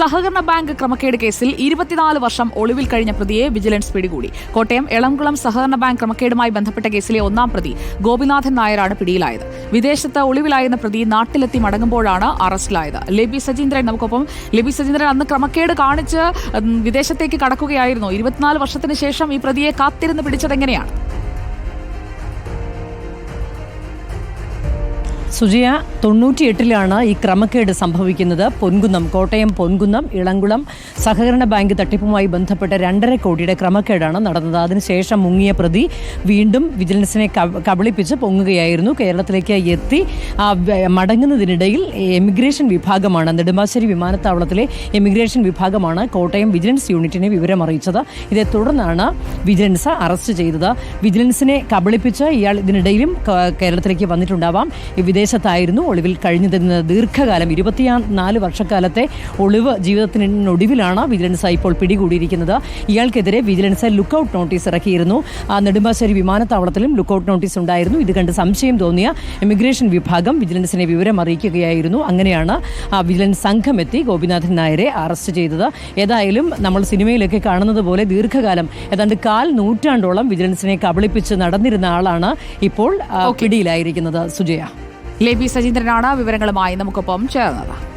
സഹകരണ ബാങ്ക് ക്രമക്കേട് കേസിൽ ഇരുപത്തിനാല് വർഷം ഒളിവിൽ കഴിഞ്ഞ പ്രതിയെ വിജിലൻസ് പിടികൂടി. കോട്ടയം എളംകുളം സഹകരണ ബാങ്ക് ക്രമക്കേടുമായി ബന്ധപ്പെട്ട കേസിലെ ഒന്നാം പ്രതി ഗോപിനാഥൻ നായരാണ് പിടിയിലായത്. വിദേശത്ത് ഒളിവിലായിരുന്ന പ്രതി നാട്ടിലെത്തി മടങ്ങുമ്പോഴാണ് അറസ്റ്റിലായത്. ലെബി സജീന്ദ്രൻ നമുക്കൊപ്പം. ലെബി സജീന്ദ്രൻ അന്ന് ക്രമക്കേട് കാണിച്ച് വിദേശത്തേക്ക് കടക്കുകയായിരുന്നു. ഇരുപത്തിനാല് വർഷത്തിന് ശേഷം ഈ പ്രതിയെ കാത്തിരുന്ന് പിടിച്ചതെങ്ങനെയാണ്? സുജയ തൊണ്ണൂറ്റിയെട്ടിലാണ് ഈ ക്രമക്കേട് സംഭവിക്കുന്നത്. പൊൻകുന്നം കോട്ടയം പൊൻകുന്നം ഇളങ്കുളം സഹകരണ ബാങ്ക് തട്ടിപ്പുമായി ബന്ധപ്പെട്ട രണ്ടര കോടിയുടെ ക്രമക്കേടാണ് നടന്നത്. അതിനുശേഷം മുങ്ങിയ പ്രതി വീണ്ടും വിജിലൻസിനെ കബളിപ്പിച്ച് പൊങ്ങുകയായിരുന്നു. കേരളത്തിലേക്ക് എത്തി മടങ്ങുന്നതിനിടയിൽ എമിഗ്രേഷൻ വിഭാഗമാണ് നെടുമ്പാശ്ശേരി വിമാനത്താവളത്തിലെ എമിഗ്രേഷൻ വിഭാഗമാണ് കോട്ടയം വിജിലൻസ് യൂണിറ്റിനെ വിവരം അറിയിച്ചത് ഇതേ തുടർന്നാണ് വിജിലൻസ് അറസ്റ്റ് ചെയ്തത്. വിജിലൻസിനെ കബളിപ്പിച്ച് ഇയാൾ ഇതിനിടയിലും കേരളത്തിലേക്ക് വന്നിട്ടുണ്ടാവാം. ഈ വിദേശത്തായിരുന്നു ഒളിവിൽ കഴിഞ്ഞതെന്ന് ദീർഘകാലം ഇരുപത്തിയാ നാല് വർഷക്കാലത്തെ ഒളിവ് ജീവിതത്തിനൊടുവിലാണ് വിജിലൻസ് ഇപ്പോൾ പിടികൂടിയിരിക്കുന്നത്. ഇയാൾക്കെതിരെ വിജിലൻസ് ലുക്കൌട്ട് നോട്ടീസ് ഇറക്കിയിരുന്നു. ആ നെടുമ്പാശ്ശേരി വിമാനത്താവളത്തിലും ലുക്കൌട്ട് നോട്ടീസ് ഉണ്ടായിരുന്നു. ഇത് കണ്ട് സംശയം തോന്നിയ ഇമിഗ്രേഷൻ വിഭാഗം വിജിലൻസിനെ വിവരം അറിയിക്കുകയായിരുന്നു. അങ്ങനെയാണ് ആ വിജിലൻസ് സംഘം എത്തി ഗോപിനാഥൻ നായരെ അറസ്റ്റ് ചെയ്തത്. ഏതായാലും നമ്മൾ സിനിമയിലൊക്കെ കാണുന്നത് പോലെ ദീർഘകാലം ഏതാണ്ട് കാൽ നൂറ്റാണ്ടോളം വിജിലൻസിനെ കബളിപ്പിച്ച് നടന്നിരുന്ന ആളാണ് ഇപ്പോൾ പിടിയിലായിരിക്കുന്നത്. സുജയ. ലെബി സജീന്ദ്രനാണ്. വിവരങ്ങളുമായി നമുക്കൊപ്പം ചേർന്നത്.